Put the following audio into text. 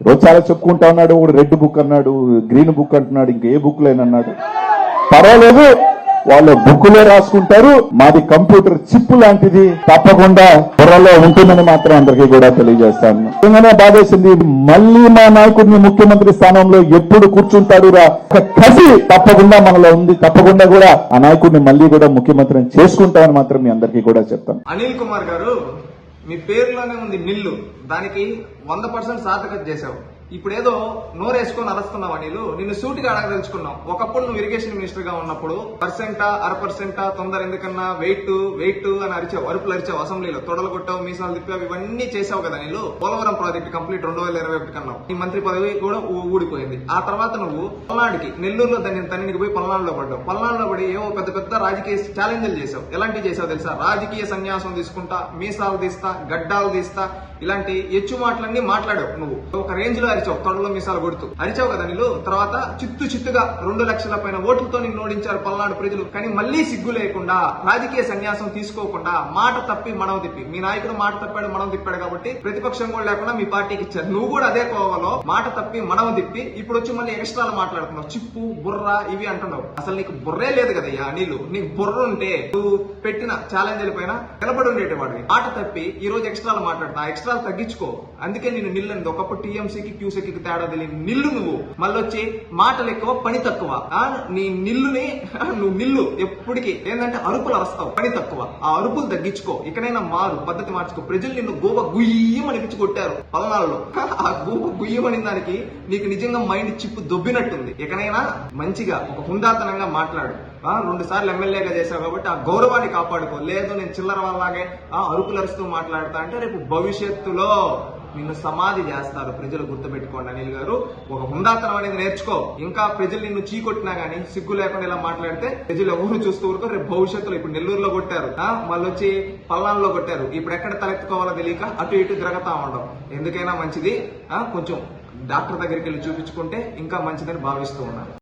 రోజు చాలా చెప్పుకుంటా ఉన్నాడు ఒకడు రెడ్ బుక్ అన్నాడు గ్రీన్ బుక్ అంటున్నాడు ఇంకా ఏ బుక్ లేనన్నాడు పర్వాలేదు వాళ్ళు బుక్కులే రాసుకుంటారు మాది కంప్యూటర్ చిప్ లాంటిది తప్పకుండా బుర్రలో ఉంటుందని మాత్రం అందరికీ కూడా తెలియజేస్తాను. నిజంగానే బాధేసింది మళ్ళీ మా నాయకుడిని ముఖ్యమంత్రి స్థానంలో ఎప్పుడు కూర్చుంటాడు రా. ఒక కసి తప్పకుండా మనలో ఉంది తప్పకుండా కూడా ఆ నాయకుడిని మళ్ళీ కూడా ముఖ్యమంత్రిని చేసుకుంటామని మాత్రం మీ అందరికీ కూడా చెప్తాను. అనిల్ కుమార్ గారు మీ పేరులోనే ఉంది మిల్లు. దానికి వంద పర్సెంట్ సార్థకత చేశావు. ఇప్పుడు ఏదో నోరేసుకొని అరస్తున్నావు నీళ్ళు నిన్ను సూటిగా అడగదలుచుకున్నావు ఒకప్పుడు నువ్వు ఇరిగేషన్ మినిస్టర్గా ఉన్నప్పుడు పర్సెంటా అర పర్సెంటా తొందర ఎందుకన్నా వెయిట్ వెయిట్ అని అరిచావు అరుపులు అరిచావు అసెంబ్లీలో తొడలు కొట్టావు మీసాలు తిప్పావు ఇవన్నీ చేసావు కదా నీళ్ళు పోలవరం ప్రాజెక్ట్ కంప్లీట్ రెండు వేల ఇరవై ఒకటి కన్నావు. నీ మంత్రి పదవి కూడా ఊడిపోయింది. ఆ తర్వాత నువ్వు పల్నాడుకి నెల్లూరులో దాన్ని తననికి పోయి పల్నాడులో పడ్డావు. పల్నాడులో పడి ఏవో పెద్ద పెద్ద రాజకీయ ఛాలెంజ్లు చేసావు ఎలాంటివి చేసావు తెలుసా? రాజకీయ సన్యాసం తీసుకుంటా మీసాలు తీస్తా గడ్డాలు తీస్తా ఇలాంటి ఎచ్చు మాటలన్నీ మాట్లాడావు నువ్వు. ఒక రేంజ్లో అరిచావు తొడలో మీసాలు కొడుతూ. అరిచావు కదా నీళ్ళు? తర్వాత చిత్తు చిత్తుగా రెండు లక్షల పైన ఓట్లతో నిన్ను ఓడించారు పల్నాడు ప్రజలు. కానీ మళ్ళీ సిగ్గు లేకుండా రాజకీయ సన్యాసం తీసుకోకుండా మాట తప్పి మనం తిప్పి. మీ నాయకుడు మాట తప్పాడు మనం తిప్పాడు కాబట్టి ప్రతిపక్షం కూడా లేకుండా మీ పార్టీకి ఇచ్చారు. నువ్వు కూడా అదే కోవలో మాట తప్పి మనం తిప్పి ఇప్పుడు వచ్చి మళ్ళీ ఎక్స్ట్రాలు మాట్లాడుతున్నావు. చిప్పు బుర్ర ఇవి అంటున్నావు. అసలు నీకు బుర్రే లేదు కదయ్యా నీళ్ళు. నీకు బుర్ర ఉంటే నువ్వు పెట్టిన ఛాలెంజ్ల పైన నిలబడి ఉండేటివాడివి. మాట తప్పి ఈ రోజు ఎక్స్ట్రాలు మాట్లాడుతున్నా. ఎక్స్ట్రాలు తగ్గించుకో. అందుకే నేను నిల్లు ఒకప్పుడు టీఎంసీకి క్యూసెక్ తేడా తెలియని నిల్లు నువ్వు. మళ్ళీ వచ్చి మాటలు ఎక్కువ పని తక్కువ. నీ నిల్లుని నువ్వు నిల్లు. ఎప్పటికీ. ఏంటంటే అరుపులు అరస్తావు పని తక్కువ. ఆ అరుపులు తగ్గించుకో. ఇకనైనా మారు పద్ధతి మార్చుకో. ప్రజలు నిన్ను గోవ గుయ్యం అనిపించి కొట్టారు పలనాలలో ఆ గోవ గుయ్యం అనే దానికి నీకు నిజంగా మైండ్ చిప్పు దొబ్బినట్టుంది. ఇకనైనా మంచిగా ఒక హుందాతనంగా మాట్లాడు. రెండు సార్లు ఎమ్మెల్యేగా చేశావు కాబట్టి ఆ గౌరవాన్ని కాపాడుకో. లేదు నేను చిల్లర వాళ్ళలాగే ఆ అరుపులు అరుస్తూ మాట్లాడతా అంటే రేపు భవిష్యత్తులో నిన్ను సమాధి చేస్తారు ప్రజలు గుర్తుపెట్టుకోండి అనిల్ గారు. ఒక హుందాతనం అనేది నేర్చుకో. ఇంకా ప్రజలు నిన్ను చీకొట్టినా గానీ సిగ్గు లేకుండా ఇలా మాట్లాడితే ప్రజలు ఎవరు చూస్తూ ఊరుకో? రేపు భవిష్యత్తులో ఇప్పుడు నెల్లూరులో కొట్టారు. మళ్ళీ వచ్చి పల్లాల్లో కొట్టారు. ఇప్పుడు ఎక్కడ తలెత్తుకోవాలో తెలియక అటు ఇటు తిరగతా ఉండవు ఎందుకైనా మంచిది. కొంచెం డాక్టర్ దగ్గరికి వెళ్ళి చూపించుకుంటే ఇంకా మంచిదని భావిస్తూ ఉన్నాను